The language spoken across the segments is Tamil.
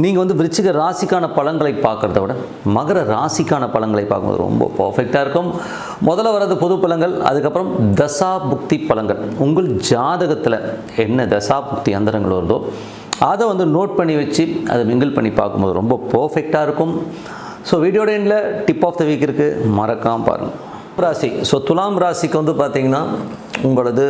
நீங்கள் வந்து விருச்சிக ராசிக்கான பலன்களை பார்க்குறத விட மகர ராசிக்கான பலன்களை பார்க்கும்போது ரொம்ப பர்ஃபெக்டாக இருக்கும். முதல்ல வர்றது பொது பலன்கள் அதுக்கப்புறம் தசா புக்தி பலன்கள். உங்கள் ஜாதகத்தில் என்ன தசா புக்தி அந்தரங்கள் வருதோ அதை வந்து நோட் பண்ணி வச்சு அதை மிங்கிள் பண்ணி பார்க்கும்போது ரொம்ப பர்ஃபெக்டாக இருக்கும். ஸோ வீடியோட எண்டில் டிப் ஆஃப் த வீக் இருக்குது மறக்காம பாருங்கள் ராசி. ஸோ துலாம் ராசிக்கு வந்து பார்த்திங்கன்னா உங்களது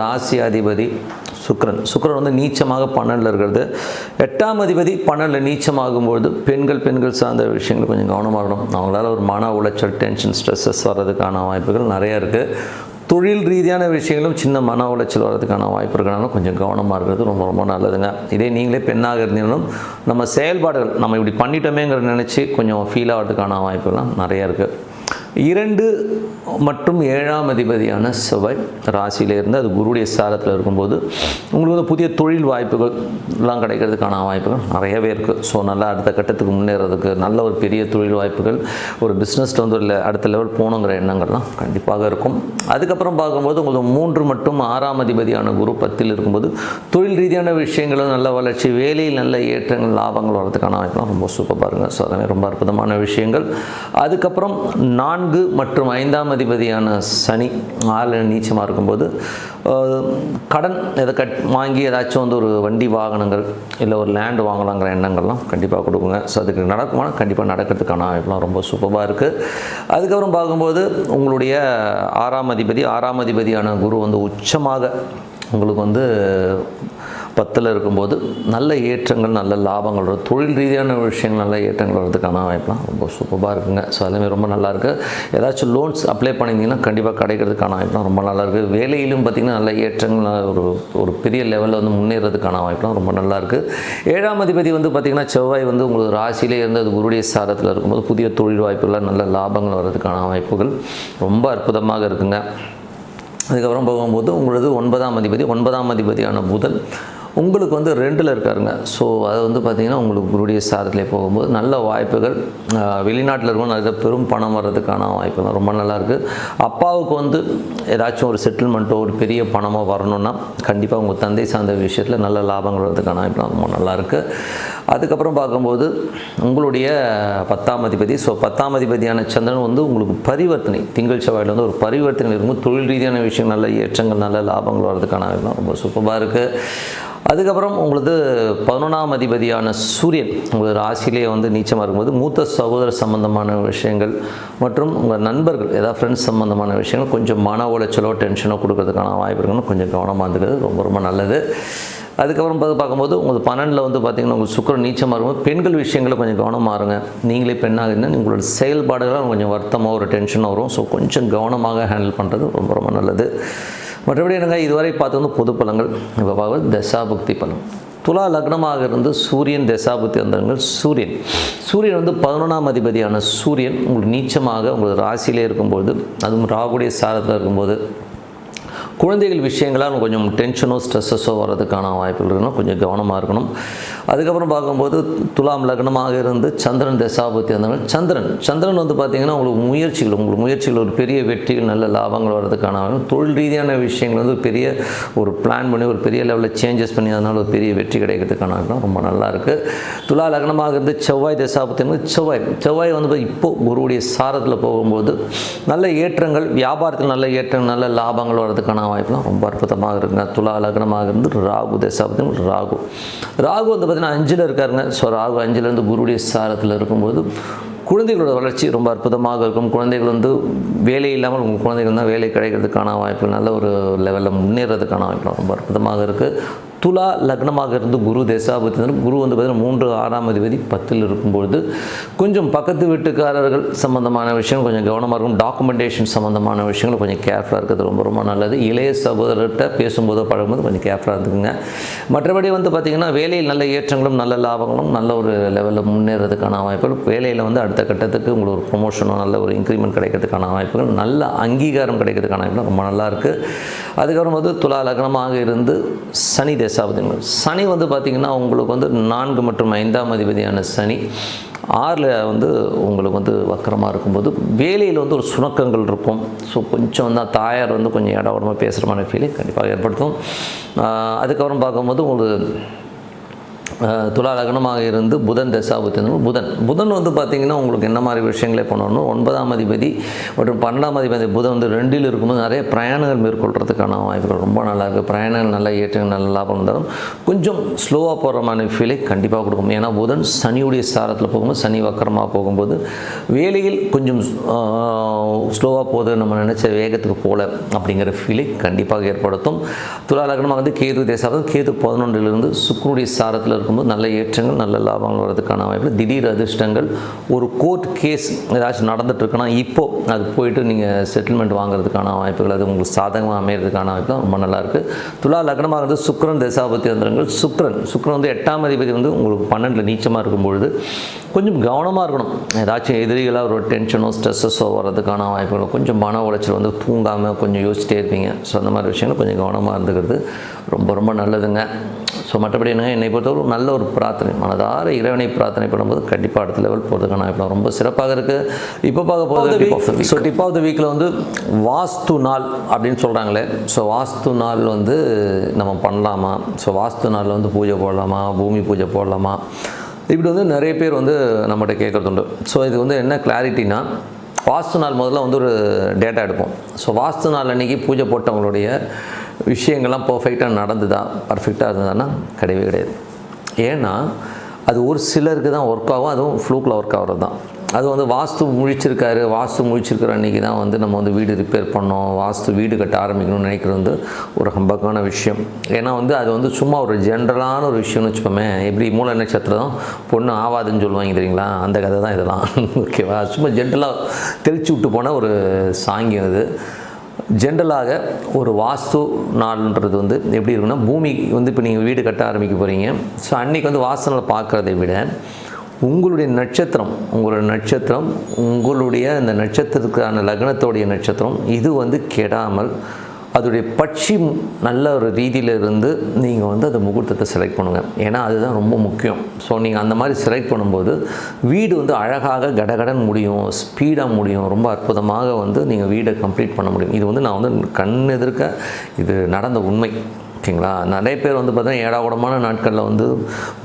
ராசி அதிபதி சுக்கிரன். சுக்ரன் வந்து நீச்சமாக பன்னெண்டில் இருக்கிறது. எட்டாம் அதிபதி பன்னெண்டில் நீச்சமாகும்போது பெண்கள் பெண்கள் சார்ந்த விஷயங்கள் கொஞ்சம் கவனமாக இருக்கணும். அவங்களால ஒரு மன உளைச்சல் டென்ஷன் ஸ்ட்ரெஸ்ஸஸ் வர்றதுக்கான வாய்ப்புகள் நிறையா இருக்குது தொழில் ரீதியான விஷயங்களும் சின்ன மன உளைச்சல் வர்றதுக்கான வாய்ப்பு இருக்கனால கொஞ்சம் கவனமாக இருக்கிறது ரொம்ப ரொம்ப நல்லதுங்க. இதே நீங்களே பெண்ணாக இருந்தீங்களும் நம்ம செயல்பாடுகள் நம்ம இப்படி பண்ணிட்டோமேங்கிற நினச்சி கொஞ்சம் ஃபீல் ஆகிறதுக்கான வாய்ப்புகள்லாம் நிறையா இருக்குது இரண்டு மற்றும் ஏழாம் அதிபதியான செவ்வாய் ராசியில் இருந்து அது குருடைய சாரத்தில் இருக்கும்போது உங்களுக்கு வந்து புதிய தொழில் வாய்ப்புகள் எல்லாம் கிடைக்கிறதுக்கான வாய்ப்புகள் நிறையவே இருக்குது ஸோ நல்லா அடுத்த கட்டத்துக்கு முன்னேறதுக்கு நல்ல ஒரு பெரிய தொழில் வாய்ப்புகள் ஒரு பிஸ்னஸில் வந்து ஒரு அடுத்த லெவல் போகணுங்கிற எண்ணங்கள்லாம் கண்டிப்பாக இருக்கும். அதுக்கப்புறம் பார்க்கும்போது உங்களுக்கு மூன்று மற்றும் ஆறாம் அதிபதியான குரு பத்தில் இருக்கும்போது தொழில் ரீதியான விஷயங்களும் நல்ல வளர்ச்சி வேலையில் நல்ல ஏற்றங்கள் லாபங்கள் வர்றதுக்கான வாய்ப்புலாம் ரொம்ப சூப்பர் பாருங்க. ஸோ அதனால் ரொம்ப அற்புதமான விஷயங்கள். அதுக்கப்புறம் நான் நான்கு மற்றும் ஐந்தாம் அதிபதியான சனி ஆறு நீச்சமாக இருக்கும்போது கடன் எதை கட் வாங்கி ஏதாச்சும் வந்து ஒரு வண்டி வாகனங்கள் இல்லை ஒரு லேண்ட் வாங்கலாங்கிற எண்ணங்கள்லாம் கண்டிப்பாக கொடுக்குங்க. ஸோ அதுக்கு நடக்குமானா கண்டிப்பாக நடக்கிறதுக்கான வாய்ப்புலாம் ரொம்ப சூப்பராக இருக்குது அதுக்கப்புறம் பார்க்கும்போது உங்களுடைய ஆறாம் அதிபதி ஆறாம் அதிபதியான குரு வந்து உச்சமாக உங்களுக்கு வந்து பத்தில் இருக்கும்போது நல்ல ஏற்றங்கள் நல்ல லாபங்கள் வரும். தொழில் ரீதியான விஷயங்கள் நல்ல ஏற்றங்கள் வர்றதுக்கான வாய்ப்புலாம் ரொம்ப சூப்பராக இருக்குங்க. ஸோ எல்லாமே ரொம்ப நல்லாயிருக்கு. ஏதாச்சும் லோன்ஸ் அப்ளை பண்ணியிருந்தீங்கன்னா கண்டிப்பாக கிடைக்கிறதுக்கான வாய்ப்புலாம் ரொம்ப நல்லாயிருக்கு. வேலையிலும் பார்த்திங்கன்னா நல்ல ஏற்றங்கள் ஒரு ஒரு பெரிய லெவலில் வந்து முன்னேறதுக்கான வாய்ப்புலாம் ரொம்ப நல்லாயிருக்கு. ஏழாம் அதிபதி வந்து பார்த்திங்கன்னா செவ்வாய் வந்து உங்களுக்கு ராசியிலே இருந்து அது குருடைய சாரத்தில் இருக்கும்போது புதிய தொழில் வாய்ப்புகளாக நல்ல லாபங்கள் வர்றதுக்கான வாய்ப்புகள் ரொம்ப அற்புதமாக இருக்குங்க. அதுக்கப்புறம் போகும்போது உங்களது ஒன்பதாம் அதிபதி ஒன்பதாம் அதிபதியான புதன் உங்களுக்கு வந்து ரெண்டில் இருக்காருங்க. ஸோ அதை வந்து பார்த்திங்கன்னா உங்களுக்கு குருடைய சாரத்திலே போகும்போது நல்ல வாய்ப்புகள் வெளிநாட்டில் இருக்கும் நிறைய பெரும் பணம் வர்றதுக்கான வாய்ப்புகள் ரொம்ப நல்லாயிருக்கு அப்பாவுக்கு வந்து ஏதாச்சும் ஒரு செட்டில்மெண்ட்டோ ஒரு பெரிய பணமோ வரணும்னா கண்டிப்பாக உங்கள் தந்தை சார்ந்த விஷயத்தில் நல்ல லாபங்கள் வர்றதுக்கான வாய்ப்புலாம் ரொம்ப நல்லாயிருக்கு அதுக்கப்புறம் பார்க்கும்போது உங்களுடைய பத்தாம் அதிபதி ஸோ பத்தாம் அதிபதியான சந்திரன் வந்து உங்களுக்கு பரிவர்த்தனை திங்கள் செவ்வாயில் வந்து ஒரு பரிவர்த்தனை இருக்கும்போது தொழில் ரீதியான விஷயம் நல்ல ஏற்றங்கள் நல்ல லாபங்கள் வர்றதுக்கான ரொம்ப சூப்பராக இருக்குது அதுக்கப்புறம் உங்களது பதினொன்றாம் அதிபதியான சூரியன் உங்களது ராசியிலேயே வந்து நீச்சமாக இருக்கும்போது மூத்த சகோதர சம்பந்தமான விஷயங்கள் மற்றும் உங்கள் நண்பர்கள் ஏதாவது ஃப்ரெண்ட்ஸ் சம்பந்தமான விஷயங்கள் கொஞ்சம் மன உளைச்சலோ டென்ஷனோ கொடுக்கறதுக்கான வாய்ப்பு இருக்குன்னு கொஞ்சம் கவனமாக இருந்துக்கிறது ரொம்ப ரொம்ப நல்லது. அதுக்கப்புறம் பார்த்து பார்க்கும்போது உங்களுக்கு பன்னெண்டில் வந்து பார்த்தீங்கன்னா உங்களுக்கு சுக்கரம் நீச்சமாக இருக்கும்போது பெண்கள் விஷயங்களை கொஞ்சம் கவனமாக இருங்க. நீங்களே பெண்ணாக இருந்தால் உங்களோட செயல்பாடுகளாக கொஞ்சம் வருத்தமாக ஒரு டென்ஷனாக வரும். ஸோ கொஞ்சம் கவனமாக ஹேண்டில் பண்ணுறது ரொம்ப ரொம்ப நல்லது. மற்றபடி என்னங்க இதுவரை பார்த்து வந்து பொது பலங்கள். இப்போ பார்க்குறது தசாபுக்தி பலன். துலா லக்னமாக இருந்து சூரியன் தசாபக்தி அந்தரங்கள் சூரியன். சூரியன் வந்து பதினொன்றாம் அதிபதியான சூரியன். உங்களுக்கு நீச்சமாக உங்களுக்கு ராசியிலே இருக்கும்போது அதுவும் ராகுடைய சாரத்தில் இருக்கும்போது குழந்தைகள் விஷயங்களால் கொஞ்சம் டென்ஷனோ ஸ்ட்ரெஸ்ஸஸோ வர்றதுக்கான வாய்ப்புகள் இருக்கணும். கொஞ்சம் கவனமாக இருக்கணும். அதுக்கப்புறம் பார்க்கும்போது துலாம் லக்னமாக இருந்து சந்திரன் தசாபத்தி வந்தவங்க. சந்திரன் சந்திரன் வந்து பார்த்திங்கன்னா உங்களுக்கு முயற்சிகள் உங்களுக்கு முயற்சிகள் ஒரு பெரிய வெற்றிகள் நல்ல லாபங்கள் வர்றதுக்கான தொழில் ரீதியான விஷயங்கள் வந்து பெரிய ஒரு பிளான் பண்ணி ஒரு பெரிய லெவலில் சேஞ்சஸ் பண்ணி அதனால் ஒரு பெரிய வெற்றி கிடைக்கிறதுக்கான ரொம்ப நல்லா இருக்குது துலா லக்னமாக இருந்து செவ்வாய் தசாபத்தி வந்து செவ்வாய் செவ்வாய் வந்து இப்போது குருவுடைய சாரத்தில் போகும்போது நல்ல ஏற்றங்கள் வியாபாரத்தில் நல்ல ஏற்றங்கள் நல்ல லாபங்கள் வர்றதுக்கான வாய்ப்புலாம் ரொம்ப அற்புதமாக இருக்குங்க. துலா லக்னமாக இருந்து ராகு தசாபத்தி ராகு. ராகு வந்து பார்த்திங்கன்னா அஞ்சில் இருக்காருங்க. ஸோ ராகு அஞ்சுலேருந்து குருடைய சாரத்தில் இருக்கும்போது குழந்தைகளோட வளர்ச்சி ரொம்ப அற்புதமாக இருக்கும். குழந்தைகள் வந்து வேலை இல்லாமல் உங்கள் குழந்தைகள் தான் வேலை கிடைக்கிறதுக்கான வாய்ப்பு நல்ல ஒரு லெவலில் முன்னேறதுக்கான வாய்ப்புகள் ரொம்ப அற்புதமாக இருக்குது துலா லக்னமாக இருந்து குரு தேசாபதி குரு வந்து பார்த்திங்கன்னா மூன்று ஆறாம் அதிபதி பத்தில் இருக்கும்பொழுது கொஞ்சம் பக்கத்து வீட்டுக்காரர்கள் சம்மந்தமான விஷயம் கொஞ்சம் கவனமாக இருக்கும். டாக்குமெண்டேஷன் சம்மந்தமான விஷயங்கள் கொஞ்சம் கேர்ஃபுல்லாக இருக்கிறது ரொம்ப ரொம்ப நல்லது. இளைய சகோதரர்கிட்ட பேசும்போதோ பழகும்போது கொஞ்சம் கேர்ஃபுல்லாக இருந்துக்குங்க. மற்றபடி வந்து பார்த்திங்கன்னா வேலையில் நல்ல ஏற்றங்களும் நல்ல லாபங்களும் நல்ல ஒரு லெவலில் முன்னேறதுக்கான வாய்ப்புகள். வேலையில் வந்து அடுத்த கட்டத்துக்கு உங்களுக்கு ஒரு ப்ரொமோஷனோ நல்ல ஒரு இன்க்ரிமெண்ட் கிடைக்கிறதுக்கான வாய்ப்புகள் நல்ல அங்கீகாரம் கிடைக்கிறதுக்கான வாய்ப்புகள் ரொம்ப நல்லா இருக்குது அதுக்கப்புறம் வந்து துலா லக்னமாக இருந்து சனி தேசாபதிகள் சனி வந்து பார்த்திங்கன்னா உங்களுக்கு வந்து நான்கு மற்றும் ஐந்தாம் அதிபதியான சனி. ஆறில் வந்து உங்களுக்கு வந்து வக்கரமாக இருக்கும்போது வேலையில் வந்து ஒரு சுணக்கங்கள் இருக்கும். ஸோ கொஞ்சம் வந்து தாயார் வந்து கொஞ்சம் இட உடம்பு பேசுகிற மாதிரி ஃபீலிங் கண்டிப்பாக ஏற்படுத்தும். அதுக்கப்புறம் பார்க்கும்போது உங்களுக்கு ஆஹ் துலா லக்னமாக இருந்து புதன் தசாபுத்தின புதன். புதன் வந்து பார்த்திங்கன்னா உங்களுக்கு என்ன மாதிரி விஷயங்களே பண்ணணும்? ஒன்பதாம் அதிபதி மற்றும் பன்னெண்டாம் அதிபதி புதன் வந்து ரெண்டில் இருக்கும்போது நிறைய பிரயாணங்கள் மேற்கொள்கிறதுக்கான வாய்ப்புகள் ரொம்ப நல்லா இருக்குது பிரயாணங்கள் நல்லா ஏற்றங்கள் நல்ல லாபம் தரும். கொஞ்சம் ஸ்லோவாக போகிற மாதிரி ஃபீலை கண்டிப்பாக கொடுக்கும். ஏன்னா புதன் சனியுடைய சாரத்தில் போகும்போது சனி வக்கரமாக போகும்போது வேலையில் கொஞ்சம் ஸ்லோவாக போகுது நம்ம நினச்ச வேகத்துக்கு போகல அப்படிங்கிற ஃபீலை கண்டிப்பாக ஏற்படுத்தும். துலா லக்னமாக வந்து கேது தேசாவது கேது பதினொன்றிலிருந்து சுக்குனுடைய சாரத்தில் இருக்கும்போது நல்ல ஏற்றங்கள் நல்ல லாபங்கள் வரதுக்கான வாய்ப்பு திடீர் அதிர்ஷ்டங்கள் ஒரு கோர்ட் கேஸ் ஏதாச்சும் நடந்துட்டுருக்குன்னா இப்போது அது போயிட்டு நீங்கள் செட்டில்மெண்ட் வாங்குறதுக்கான வாய்ப்புகள் அது உங்களுக்கு சாதகமாக அமைகிறதுக்கான வாய்ப்பு ரொம்ப நல்லாயிருக்கு. துலா லக்னமாக வந்து சுக்கிரன் தசாபத்தி தந்திரங்கள் சுக்ரன் சுக்ரன் வந்து எட்டாம் அதிபதி வந்து உங்களுக்கு பன்னெண்டில் நீச்சமாக இருக்கும் பொழுது கொஞ்சம் கவனமாக இருக்கணும். ஏதாச்சும் எதிரிகளாக ஒரு டென்ஷனோ ஸ்ட்ரெஸ்ஸஸோ வர்றதுக்கான வாய்ப்புகள் கொஞ்சம் மன உளைச்சல் வந்து தூங்காமல் கொஞ்சம் யோசிச்சிட்டே இருப்பீங்க. ஸோ அந்த மாதிரி விஷயங்கள் கொஞ்சம் கவனமாக இருந்துக்கிறது ரொம்ப ரொம்ப நல்லதுங்க. ஸோ மற்றபடி என்னங்க என்னை பொறுத்தவரை நல்ல ஒரு பிரார்த்தனை மனதார இறைவனை பிரார்த்தனை பண்ணும்போது கண்டிப்பாக அடுத்த லெவல் போகிறதுக்கான வாய்ப்பு ரொம்ப சிறப்பாக இருக்குது இப்போ பார்க்க போகிறது ஸோ டிப் ஆஃப் த வீக்கில் வந்து வாஸ்து நாள் அப்படின்னு சொல்கிறாங்களே ஸோ வாஸ்து நாள் வந்து நம்ம பண்ணலாமா? ஸோ வாஸ்து நாளில் வந்து பூஜை போடலாமா? பூமி பூஜை போடலாமா? இப்படி வந்து நிறைய பேர் வந்து நம்மகிட்ட கேட்குறது உண்டு ஸோ இது வந்து என்ன கிளாரிட்டினா வாஸ்து நாள் முதல்ல வந்து ஒரு டேட்டா எடுப்போம். ஸோ வாஸ்து நாள் அன்றைக்கி பூஜை போட்டவங்களுடைய விஷயங்கள்லாம் பர்ஃபெக்டாக நடந்துதா? பர்ஃபெக்டாக இருந்ததுன்னா கிடையவே கிடையாது. ஏன்னா அது ஒரு சிலருக்கு தான் ஒர்க் ஆகும் அதுவும் ஃப்ளூக்கில் ஒர்க் ஆகிறது தான். அது வந்து வாஸ்து முழிச்சிருக்காரு வாஸ்து முழிச்சிருக்கிற அன்றைக்கி தான் வந்து நம்ம வந்து வீடு ரிப்பேர் பண்ணோம் வாஸ்து வீடு கட்ட ஆரம்பிக்கணும்னு நினைக்கிறது வந்து ஒரு ஹம்பக்கான விஷயம். ஏன்னா வந்து அது வந்து சும்மா ஒரு ஜென்ரலான ஒரு விஷயம்னு வச்சுப்போமே எப்படி மூல நட்சத்திரம் பொண்ணு ஆவாதுன்னு சொல்லுவாங்க தெரியுங்களா? அந்த கதை தான் இதெல்லாம். ஓகேவா சும்மா ஜென்ரலாக தெளிச்சு விட்டு போன ஒரு சாங்கியம் அது. ஜென்ரலாக ஒரு வாஸ்து நாள்ன்றது வந்து எப்படி இருக்குன்னா பூமி வந்து இப்போ நீங்கள் வீடு கட்ட ஆரம்பிக்க போகிறீங்க ஸோ அன்றைக்கி வந்து வாசனை பார்க்குறதை விட உங்களுடைய நட்சத்திரம் உங்களுடைய நட்சத்திரம் உங்களுடைய அந்த நட்சத்திரத்துக்கான லக்னத்தோடைய நட்சத்திரம் இது வந்து கெடாமல் அதோடைய பட்சி நல்ல ஒரு ரீதியில் இருந்து நீங்கள் வந்து அந்த முகூர்த்தத்தை செலக்ட் பண்ணுங்கள் ஏன்னா அதுதான் ரொம்ப முக்கியம். ஸோ நீங்கள் அந்த மாதிரி செலக்ட் பண்ணும்போது வீடு வந்து அழகாக கடகடன் முடியும் ஸ்பீடாக முடியும் ரொம்ப அற்புதமாக வந்து நீங்கள் வீடை கம்ப்ளீட் பண்ண முடியும். இது வந்து நான் வந்து கண் எதிர்க்க இது நடந்த உண்மை. ஓகேங்களா? நிறைய பேர் வந்து பார்த்தீங்கன்னா ஏடாகுடமான நாட்களில் வந்து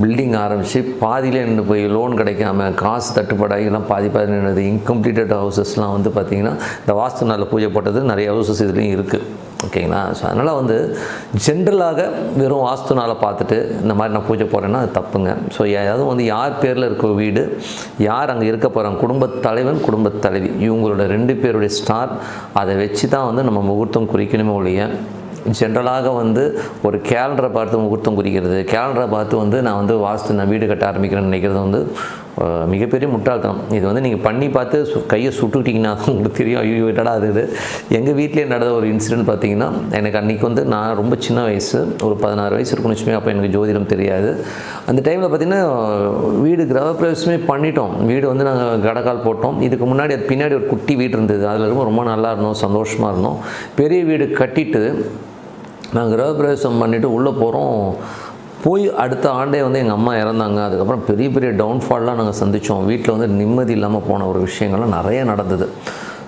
பில்டிங் ஆரம்பித்து பாதியிலே நின்று போய் லோன் கிடைக்காம காசு தட்டுப்பாடாக எல்லாம் பாதி பாதி நின்றது இன்கம்ப்ளீட்டட் ஹவுசஸ்லாம் வந்து பார்த்திங்கன்னா இந்த வாஸ்து நாளில் பூஜை போட்டது நிறைய ஹவுசஸ் இதுலேயும் இருக்குது ஓகேங்களா? ஸோ அதனால் வந்து ஜென்ரலாக வெறும் வாஸ்து நாளை பார்த்துட்டு இந்த மாதிரி நான் பூஜை போகிறேன்னா அது தப்புங்க. ஸோ ஏதாவது வந்து யார் பேரில் இருக்க வீடு யார் அங்கே இருக்க போகிறாங்க குடும்பத் தலைவன் குடும்பத் தலைவி இவங்களோட ரெண்டு பேருடைய ஸ்டார் அதை வச்சு தான் வந்து நம்ம முகூர்த்தம் குறிக்கணுமே ஒழிய ஜென்ரலாக வந்து ஒரு கேலண்டரை பார்த்து முகூர்த்தம் குறிக்கிறது கேலண்டரை பார்த்து வந்து நான் வந்து வாஸ்து நான் வீடு கட்ட ஆரம்பிக்கிறேன்னு நினைக்கிறது வந்து மிகப்பெரிய முட்டாள்தனம். இது வந்து நீங்கள் பண்ணி பார்த்து சு கையை சுட்டுக்கிட்டிங்கன்னா உங்களுக்கு தெரியும். ஐயோ விட்டடா அது இது? எங்கள் வீட்டிலே நடந்த ஒரு இன்சிடென்ட் பார்த்தீங்கன்னா எனக்கு அன்றைக்கி வந்து நான் ரொம்ப சின்ன வயசு ஒரு பதினாறு வயசு இருக்குன்னு வச்சுமே அப்போ எனக்கு ஜோதிடம் தெரியாது. அந்த டைமில் பார்த்திங்கன்னா வீடு கிரகப்பிரவேசமே பண்ணிட்டோம். வீடு வந்து நாங்கள் கடக்கால் போட்டோம். இதுக்கு முன்னாடி அது பின்னாடி ஒரு குட்டி வீடு இருந்தது. அதில் ரொம்ப ரொம்ப நல்லா இருந்தோம் சந்தோஷமாக இருந்தோம். பெரிய வீடு கட்டிட்டு நாங்கள் கிரகப்பிரவேசம் பண்ணிவிட்டு உள்ளே போகிறோம் போய் அடுத்த ஆண்டே வந்து எங்கள் அம்மா இறந்தாங்க. அதுக்கப்புறம் பெரிய பெரிய டவுன்ஃபால்லாம் நாங்கள் சந்தித்தோம் வீட்டில் வந்து நிம்மதி இல்லாமல் போன ஒரு விஷயங்கள்லாம் நிறைய நடந்தது.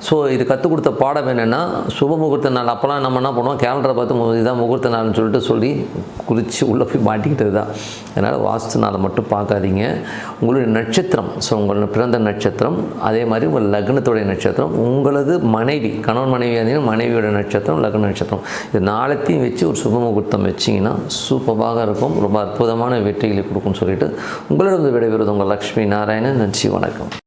ஸோ இது கற்றுக் கொடுத்த பாடம் என்னென்னா சுப முகூர்த்த நாள். அப்போலாம் நம்ம என்ன பண்ணுவோம்? கேலண்டரை பார்த்து மு- இதுதான் முகூர்த்த நாள்னு சொல்லிட்டு சொல்லி குறித்து உள்ளே போய் மாட்டிக்கிட்டது தான். அதனால் வாஸ்து நாளை மட்டும் பார்க்காதீங்க. உங்களுடைய நட்சத்திரம் ஸோ உங்களோட பிறந்த நட்சத்திரம் அதே மாதிரி உங்கள் லக்னத்துடைய நட்சத்திரம் உங்களது மனைவி கணவன் மனைவி இருந்தீங்கன்னா மனைவியோட நட்சத்திரம் லக்ன நட்சத்திரம். இது நாளத்தையும் வச்சு ஒரு சுப முகூர்த்தம் வச்சிங்கன்னா சூப்பராக இருக்கும். ரொம்ப அற்புதமான வெற்றிகளை கொடுக்கும்னு சொல்லிட்டு உங்களிடம் விடைபெறுவது உங்கள் லக்ஷ்மி நாராயணன். நன்றி வணக்கம்.